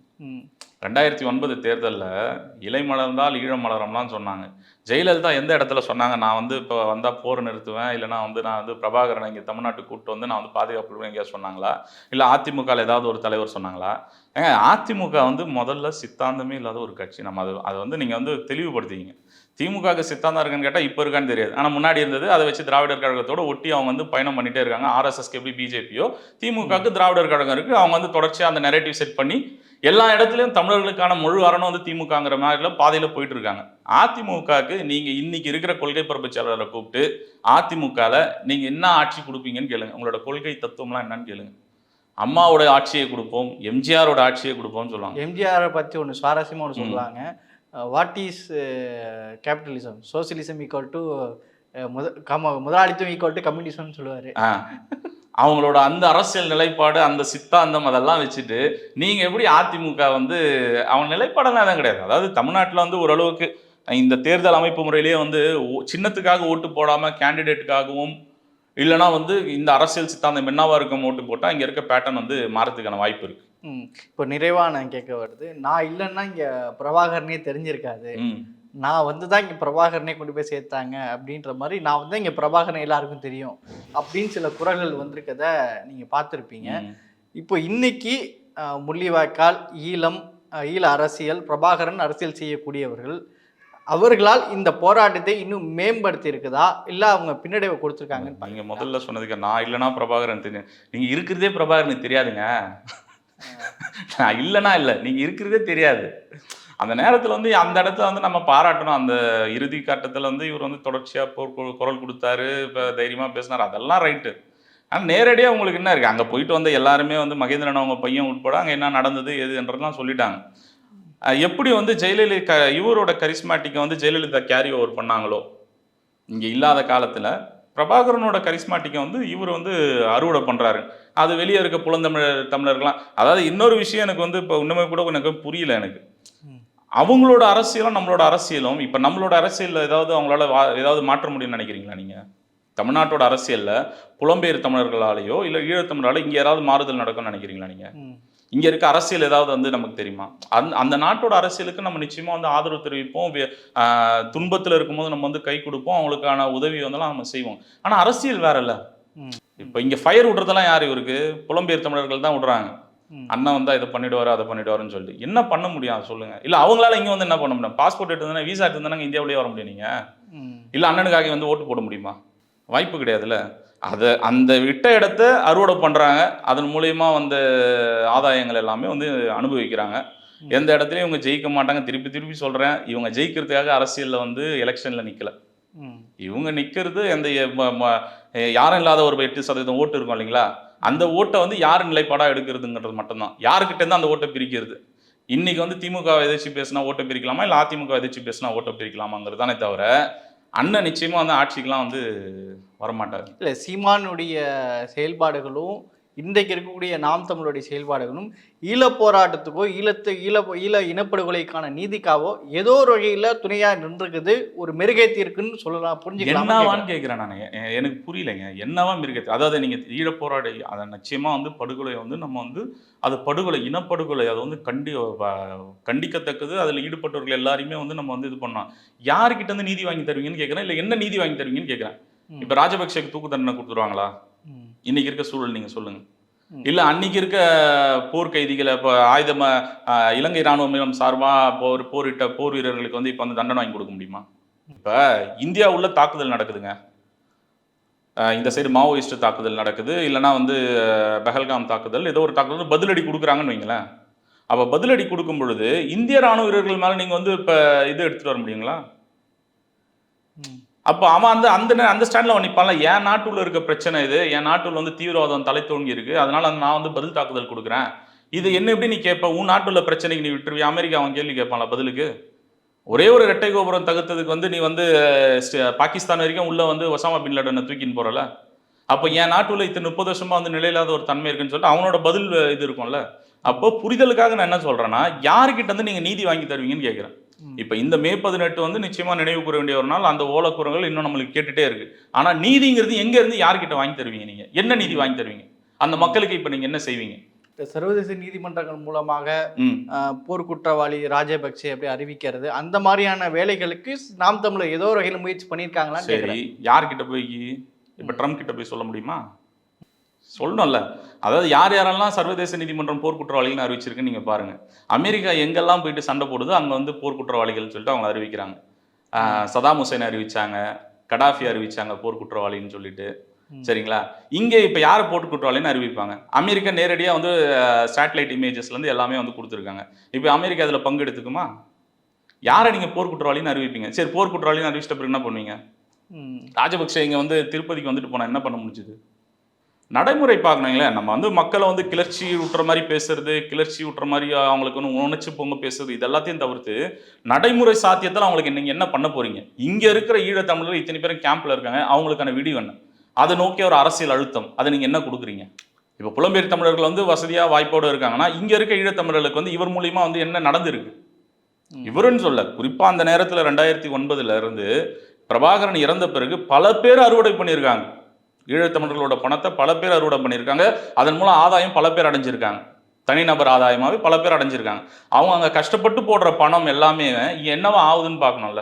ரெண்டாயிரத்தி ஒன்பது தேர்தலில் இலை மலர்ந்தால் ஈழம் மலரம்லாம் சொன்னாங்க. ஜெயலலிதா எந்த இடத்துல சொன்னாங்க? நான் வந்து இப்போ வந்தால் போர் நிறுத்துவேன் இல்லைனா வந்து நான் வந்து பிரபாகரனை இங்கே தமிழ்நாட்டுக்கு கூப்பிட்டு வந்து நான் வந்து பாதுகாப்பு எங்கேயா சொன்னாங்களா? இல்லை அதிமுகவில் ஏதாவது ஒரு தலைவர் சொன்னாங்களா? ஏங்க அதிமுக வந்து முதல்ல சித்தாந்தமே இல்லாத ஒரு கட்சி. நம்ம அது அதை வந்து நீங்கள் வந்து தெளிவுபடுத்திக்கிங்க. திமுகவுக்கு சித்தாந்தம் இருக்குன்னு கேட்டால் இப்போ இருக்கான்னு தெரியாது. ஆனால் முன்னாடி இருந்தது அதை வச்சு திராவிடர் கழகத்தோட ஒட்டி அவங்க வந்து பயணம் பண்ணிட்டே இருக்காங்க. ஆர்எஸ்எஸ்க்கு எப்படி பிஜேபியோ திமுகவுக்கு திராவிடர் கழகம் இருக்குது அவங்க வந்து தொடர்ச்சியாக அந்த நெரேட்டிவ் செட் பண்ணி எல்லா இடத்துலையும் தமிழர்களுக்கான முழு அரணம் வந்து திமுகங்கிற மாதிரில பாதையில் போயிட்டு இருக்காங்க. அதிமுகவுக்கு நீங்கள் இன்னைக்கு இருக்கிற கொள்கை பரப்பு கூப்பிட்டு அதிமுகவில் நீங்கள் என்ன ஆட்சி கொடுப்பீங்கன்னு கேளுங்க. உங்களோட கொள்கை தத்துவம்லாம் என்னன்னு கேளுங்க. அம்மாவோட ஆட்சியை கொடுப்போம் எம்ஜிஆரோட ஆட்சியை கொடுப்போம்னு சொல்லுவாங்க. எம்ஜிஆரை பற்றி ஒன்று சுவாரஸ்யமாக ஒன்று சொல்லுவாங்க. What is capitalism socialism equal to முத கம முதலாளித்துவம் ஈக்குவல் டு கம்யூனிசம்னு சொல்லுவார். அவங்களோட அந்த அரசியல் நிலைப்பாடு அந்த சித்தாந்தம் அதெல்லாம் வச்சுட்டு நீங்கள் எப்படி அதிமுக வந்து அவன் நிலைப்பாடெல்லாம் எதுவும் கிடையாது. அதாவது தமிழ்நாட்டில் வந்து ஓரளவுக்கு இந்த தேர்தல் அமைப்பு முறையிலேயே வந்து சின்னத்துக்காக ஓட்டு போடாமல் கேண்டிடேட்டுக்காகவும் இல்லைனா வந்து இந்த அரசியல் சித்தாந்தம் என்னவா இருக்கும் ஓட்டு போட்டால் இங்கே இருக்க பேட்டர்ன் வந்து மாறதுக்கான வாய்ப்பு இருக்கு. ம். இப்போ நிறைவாக நான் கேட்க வருது. நான் இல்லைன்னா இங்கே பிரபாகரனே தெரிஞ்சிருக்காது. நான் வந்து தான் இங்கே பிரபாகரனே கொண்டு போய் சேர்த்தாங்க அப்படின்ற மாதிரி நான் வந்து இங்கே பிரபாகரன் எல்லாருக்கும் தெரியும் அப்படின்னு சில குரல்கள் வந்திருக்கத நீங்கள் பார்த்துருப்பீங்க. இப்போ இன்னைக்கு முள்ளிவாய்க்கால் ஈழம் ஈழ அரசியல் பிரபாகரன் அரசியல் செய்யக்கூடியவர்கள் அவர்களால் இந்த போராட்டத்தை இன்னும் மேம்படுத்தி இருக்குதா இல்லை அவங்க பின்னடைவை கொடுத்துருக்காங்கன்னு நீங்க முதல்ல சொன்னதுக்கு நான் இல்லைனா பிரபாகரன் தெரியும். நீங்க இருக்கிறதே பிரபாகரனுக்கு தெரியாதுங்க. நான் இல்லைனா இல்லை. நீங்க இருக்கிறதே தெரியாது. அந்த நேரத்துல வந்து அந்த இடத்துல வந்து நம்ம பாராட்டணும். அந்த இறுதி கட்டத்துல வந்து இவர் வந்து தொடர்ச்சியா போர் குரல் கொடுத்தாரு. இப்போ தைரியமா பேசினார். அதெல்லாம் ரைட்டு ஆனால் நேரடியாக உங்களுக்கு என்ன இருக்கு? அங்க போயிட்டு வந்த எல்லாருமே வந்து மகேந்திரன் அவங்க பையன் உட்பட அங்க என்ன நடந்தது எதுன்றதெல்லாம் சொல்லிட்டாங்க. அஹ் எப்படி வந்து ஜெயலலிதா இவரோட கரிஸ்மாட்டிக்கை வந்து ஜெயலலிதா கேரி ஓவர் பண்ணாங்களோ? இங்கே இல்லாத காலத்தில் பிரபாகரனோட கரிஸ்மாட்டிக்கை வந்து இவர் வந்து அறுவடை பண்ணுறாரு அது வெளியே இருக்க புலந்தமிழர் தமிழர்கள்லாம் அதாவது இன்னொரு விஷயம் எனக்கு வந்து இப்போ இன்னுமே கூட எனக்கு புரியல எனக்கு. அவங்களோட அரசியலும் நம்மளோட அரசியலும் இப்போ நம்மளோட அரசியலில் ஏதாவது அவங்களால வா- ஏதாவது மாற்ற முடியும்னு நினைக்கிறீங்களா நீங்கள் தமிழ்நாட்டோட அரசியலில் புலம்பெயர் தமிழர்களாலேயோ இல்லை ஈழத்தமிழராலோ இங்கே ஏதாவது மாறுதல் நடக்கும்னு நினைக்கிறீங்களா நீங்கள் இங்க இருக்க அரசியல் ஏதாவது வந்து நமக்கு தெரியுமா? அந்த அந்த நாட்டோட அரசியலுக்கு நம்ம நிச்சயமா வந்து ஆதரவு தெரிவிப்போம். துன்பத்துல இருக்கும்போது நம்ம வந்து கை கொடுப்போம். அவங்களுக்கான உதவி வந்தெல்லாம் நம்ம செய்வோம். ஆனா அரசியல் வேற இல்ல. இப்போ இங்க ஃபயர் விடுறதெல்லாம் யார் இவருக்கு? புலம்பெயர் தமிழர்கள் தான் விடுறாங்க. அண்ணன் வந்தா இதை பண்ணிடுவாரு அதை பண்ணிடுவாருன்னு சொல்லிட்டு. என்ன பண்ண முடியும்? சொல்லுங்க. இல்ல அவங்களால இங்க வந்து என்ன பண்ண முடியும்? பாஸ்போர்ட் எடுத்து வீசா எடுத்து தானே இந்தியாவிலேயே வர முடியும் நீங்க? ம். இல்ல அண்ணனுக்காக வந்து ஓட்டு போட முடியுமா? வாய்ப்பு கிடையாதுல்ல? அதை அந்த விட்ட இடத்த அறுவடை பண்றாங்க. அதன் மூலியமா வந்த ஆதாயங்கள் எல்லாமே வந்து அனுபவிக்கிறாங்க. எந்த இடத்துலயும் இவங்க ஜெயிக்க மாட்டாங்க. திருப்பி திருப்பி சொல்றேன். இவங்க ஜெயிக்கிறதுக்காக அரசியல்ல வந்து எலெக்ஷன்ல நிக்கல. ம். இவங்க நிக்கிறது அந்த எ- ம- ம- யாரும் இல்லாத ஒரு எட்டு சதவீதம் ஓட்டு இருக்கும் இல்லைங்களா? அந்த ஓட்டை வந்து யார் நிலைப்பாடா எடுக்கிறதுங்கிறது மட்டும்தான். யாருக்கிட்ட இருந்து அந்த ஓட்டை பிரிக்கிறது? இன்னைக்கு வந்து திமுக எதிர்த்து பேசினா ஓட்டை பிரிக்கலாமா? இல்லை அதிமுக எதிர்த்து பேசினா ஓட்டை பிரிக்கலாமாங்கிறது தானே தவிர அண்ணன் நிச்சயமா வந்து ஆட்சிக்கெலாம் வந்து வரமாட்டார். இல்லை சீமானுடைய செயல்பாடுகளும் இன்றைக்கு இருக்கக்கூடிய நாம் தமிழுடைய செயல்பாடுகளும் ஈழப் போராட்டத்துக்கோ ஈழத்து ஈழ ஈழ இனப்படுகொலைக்கான நீதிக்காவோ ஏதோ ஒரு வகையில் துணையாக நின்றுக்குது ஒரு மெருகேத்தி இருக்குன்னு சொல்லலாம் புரிஞ்சுக்கலாம் என்னவான்னு கேட்குறேன். நான். எனக்கு புரியலைங்க. என்னவா மிருகத்து அதாவது நீங்க ஈழப் போராட அதை நிச்சயமா வந்து படுகொலை வந்து நம்ம வந்து அது படுகொலை இனப்படுகொலை அது வந்து கண்டி கண்டிக்கத்தக்கது அதில் ஈடுபட்டவர்கள் எல்லாரையுமே வந்து நம்ம வந்து இது பண்ணோம் யாருக்கிட்ட இருந்து நீதி வாங்கி தருவீங்கன்னு கேட்குறேன் இல்லை என்ன நீதி வாங்கி தருவீங்கன்னு கேட்குறேன். இப்போ ராஜபக்சேக்கு தூக்கு தண்டனை கொடுத்துருவாங்களா. இன்னைக்கு இருக்க சூழல் நீங்க சொல்லுங்க. இல்ல அன்னைக்கு இருக்க போர் கைதிகளை இப்போ ஆயுதம இலங்கை ராணுவம் சார்பா போர் போரிட்ட போர் வீரர்களுக்கு வந்து இப்போ வந்து தண்டனை வாங்கி கொடுக்க முடியுமா? இப்ப இந்தியா உள்ள தாக்குதல் நடக்குதுங்க. இந்த சைடு மாவோயிஸ்ட் தாக்குதல் நடக்குது. இல்லைன்னா வந்து பெஹல்காம் தாக்குதல் ஏதோ ஒரு தாக்குதல் பதிலடி கொடுக்குறாங்கன்னு வைங்களேன். அப்ப பதிலடி கொடுக்கும் பொழுது இந்திய ராணுவ வீரர்கள் மேல நீங்க வந்து இப்ப இது எடுத்துட்டு வர முடியுங்களா. அப்போ அவன் அந்த அந்த நே- அந்த ஸ்டாண்டில் அவன் நிற்பான்ல என் நாட்டுல இருக்க பிரச்சனை இது. என் நாட்டுல வந்து தீவிரவாதம் தலை தோங்கி இருக்கு. அதனால நான் வந்து பதில் தாக்குதல் கொடுக்குறேன். இது என்ன எப்படி நீ கேட்ப உன் நாட்டுல பிரச்சனைக்கு நீ விட்டுருவி அமெரிக்கா அவன் கேள்வி கேட்பான்ல பதிலுக்கு. ஒரே ஒரு இரட்டை கோபுரம் தகுத்ததுக்கு வந்து நீ வந்து பாகிஸ்தான் வரைக்கும் உள்ள வந்து ஒசாமா பின் லடனை தூக்கின்னு போறல. அப்போ என் நாட்டுல இத்தனை முப்பது வருஷமா வந்து நிலையில்லாத ஒரு தன்மை இருக்குன்னு சொல்லிட்டு அவனோட பதில் இது இருக்கும்ல. அப்போ புரிதலுக்காக நான் என்ன சொல்றேன்னா யாருக்கிட்ட வந்து நீங்க நீதி வாங்கி தருவீங்கன்னு கேட்குறேன் இப்போ இந்த மே பதினெட்டு வந்து நிச்சயமா நினைவு கூற வேண்டிய ஒரு நாள். அந்த ஓலக்குறங்கள் இன்னும் நம்மளுக்கு கேட்டுட்டே இருக்கு. ஆனா நீதிங்கிறது எங்க இருந்து யார்கிட்ட வாங்கி தருவீங்க நீங்க? என்ன நீதி வாங்கி தருவீங்க? அந்த மக்களுக்கு இப்போ நீங்க என்ன செய்வீங்க? சர்வதேச நீதிமன்றங்கள் மூலமாக ம். ஆஹ், போர் குற்றவாளி ராஜபக்சே அப்படி அறிவிக்கிறது? அந்த மாதிரியான வேலைகளுக்கு நாம் தமிழர் ஏதோ ஒரு வகையில் முயற்சி பண்ணியிருக்காங்களான்னு சரி யார்கிட்ட போய் இப்போ ட்ரம்ப் கிட்ட போய் சொல்ல முடியுமா? சொல்லணும்ல. அதாவது யார் யாரெல்லாம் சர்வதேச நீதிமன்றம் போர் குற்றவாளிகள்னு அறிவிச்சிருக்குன்னு நீங்க பாருங்க. அமெரிக்கா எங்கெல்லாம் போயிட்டு சண்டை போடுதோ அங்க வந்து போர் குற்றவாளிகள்னு சொல்லிட்டு அவங்க அறிவிக்கிறாங்க. சதாம் ஹுசைன் அறிவிச்சாங்க கடாஃபி அறிவிச்சாங்க போர் குற்றவாளின்னு சொல்லிட்டு. சரிங்களா? இங்கே இப்போ யார் போட்டு குற்றவாளின்னு அறிவிப்பாங்க? அமெரிக்கா நேரடியாக வந்து சேட்டலைட் இமேஜஸ்லேருந்து எல்லாமே வந்து கொடுத்துருக்காங்க. இப்போ அமெரிக்கா அதில் பங்கெடுத்துக்குமா யாரை நீங்கள் போர் குற்றவாளின்னு அறிவிப்பீங்க? சரி போர் குற்றவாளின்னு அறிவிச்சிட்ட பிறகு என்ன பண்ணுவீங்க. ராஜபக்சே இங்கே வந்து திருப்பதிக்கு வந்துட்டு போனால் என்ன பண்ண முடிஞ்சுது? நடைமுறை பார்க்கணுங்களே நம்ம வந்து மக்களை வந்து கிளர்ச்சி விட்டுற மாதிரி பேசுறது கிளர்ச்சி விட்டுற மாதிரி அவங்களுக்கு வந்து உணர்ச்சி பொங்க பேசுறது இது எல்லாத்தையும் தவிர்த்து நடைமுறை சாத்தியத்தில் அவங்களுக்கு நீங்கள் என்ன பண்ண போறீங்க? இங்கே இருக்கிற ஈழத்தமிழர்கள் இத்தனை பேரும் கேம்ப்ல இருக்காங்க அவங்களுக்கான விடிவு என்ன? அதை நோக்கிய ஒரு அரசியல் அழுத்தம் அதை நீங்கள் என்ன கொடுக்குறீங்க? இப்போ புலம்பெயர் தமிழர்கள் வந்து வசதியாக வாய்ப்போடு இருக்காங்கன்னா இங்கே இருக்க ஈழத்தமிழர்களுக்கு வந்து இவர் மூலியமா வந்து என்ன நடந்திருக்கு. இவருன்னு சொல்ல குறிப்பா அந்த நேரத்துல ரெண்டாயிரத்தி ஒன்பதுல இருந்து பிரபாகரன் இறந்த பிறகு பல பேர் அறுவடை பண்ணியிருக்காங்க. ஈழத்தமிழர்களோட பணத்தை பல பேர் அறுவடை பண்ணியிருக்காங்க அதன் மூலம் ஆதாயம் பல பேர் அடைஞ்சிருக்காங்க தனிநபர் ஆதாயமாவே பல பேர் அடைஞ்சிருக்காங்க அவங்க அங்க கஷ்டப்பட்டு போடுற பணம் எல்லாமே என்னவா ஆகுதுன்னு பார்க்கணும்ல.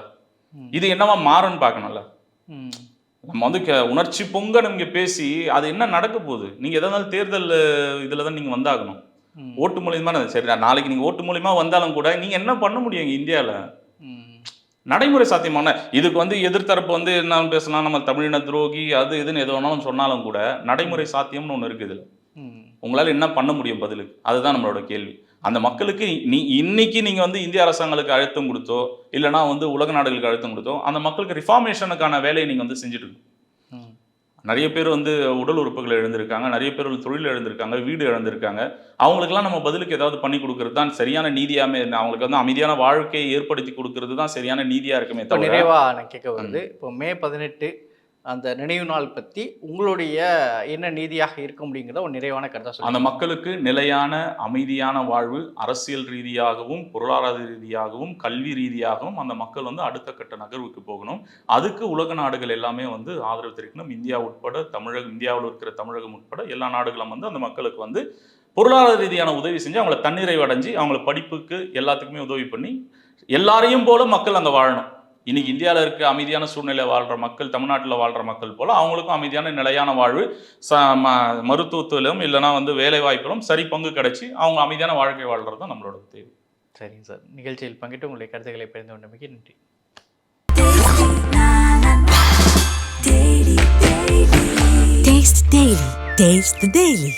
இது என்னவா மாறுன்னு பார்க்கணும்ல. நம்ம வந்து உணர்ச்சி பொங்க நீங்க பேசி அது என்ன நடக்க போகுது நீங்க எதா இருந்தாலும் தேர்தல் இதுல தான் நீங்க வந்தாகணும். ஓட்டு மூலியமா சரி நாளைக்கு நீங்க ஓட்டு மூலியமா வந்தாலும் கூட நீங்க என்ன பண்ண முடியும் ம். நடைமுறை சாத்தியமான இதுக்கு வந்து எதிர்த்தரப்பு வந்து என்ன பேசலாம் நம்ம தமிழின துரோகி அது இதுன்னு எது வேணாலும் சொன்னாலும் கூட நடைமுறை சாத்தியம்னு ஒன்று இருக்குது இதுல. உங்களால் என்ன பண்ண முடியும் பதிலுக்கு அதுதான் நம்மளோட கேள்வி அந்த மக்களுக்கு நீ இன்னைக்கு நீங்க வந்து இந்திய அரசாங்கங்களுக்கு அழுத்தம் கொடுத்தோ இல்லைனா வந்து உலக நாடுகளுக்கு அழுத்தம் கொடுத்தோ அந்த மக்களுக்கு ரிஃபார்மேஷனுக்கான வேலையை நீங்க வந்து செஞ்சுட்டு. நிறைய பேர் வந்து உடல் உறுப்புகள் இழந்திருக்காங்க நிறைய பேர் வந்து தொழில் இழந்திருக்காங்க வீடு இழந்திருக்காங்க. அவங்களுக்கெல்லாம் நம்ம பதிலுக்கு ஏதாவது பண்ணி கொடுக்கறது தான் சரியான நீதியாமே அவங்களுக்கு வந்து அமைதியான வாழ்க்கையை ஏற்படுத்தி கொடுக்கறது தான் சரியான நீதியா இருக்குமே இப்போ தவிர நிறைவா நான் கேட்க வருது. இப்போ மே பதினெட்டு அந்த நினைவு நாள் பற்றி உங்களுடைய என்ன நீதியாக இருக்க முடியுங்கிறத ஒரு நிறைவான கருத்தா அந்த மக்களுக்கு நிலையான அமைதியான வாழ்வு அரசியல் ரீதியாகவும் பொருளாதார ரீதியாகவும் கல்வி ரீதியாகவும் அந்த மக்கள் வந்து அடுத்த கட்ட நகர்வுக்கு போகணும். அதுக்கு உலக நாடுகள் எல்லாமே வந்து ஆதரவு தெரிவிக்கணும். இந்தியா உட்பட தமிழகம் இந்தியாவில் இருக்கிற தமிழகம் உட்பட எல்லா நாடுகளும் வந்து அந்த மக்களுக்கு வந்து பொருளாதார ரீதியான உதவி செஞ்சு அவங்கள தன்னிறைவு அடைஞ்சு அவங்கள படிப்புக்கு எல்லாத்துக்குமே உதவி பண்ணி எல்லாரையும் போல மக்கள் அங்கே வாழணும். இன்னைக்கு இந்தியாவில் இருக்க அமைதியான சூழ்நிலை வாழ்ற மக்கள் தமிழ்நாட்டில் வாழ்ற மக்கள் போல அவங்களுக்கும் அமைதியான நிலையான வாழ்வு ச ம- மருத்துவத்திலும் இல்லைன்னா வந்து வேலை வாய்ப்பிலும் சரி பங்கு கிடைச்சி அவங்க அமைதியான வாழ்க்கை வாழ்றது தான் நம்மளோட தேவை சரிங்க சார் நிகழ்ச்சியில் பங்கிட்டு உங்களுடைய கருத்துக்களை பகிர்ந்து கொண்டமைக்கு நன்றி Taste Daily. Taste the Daily.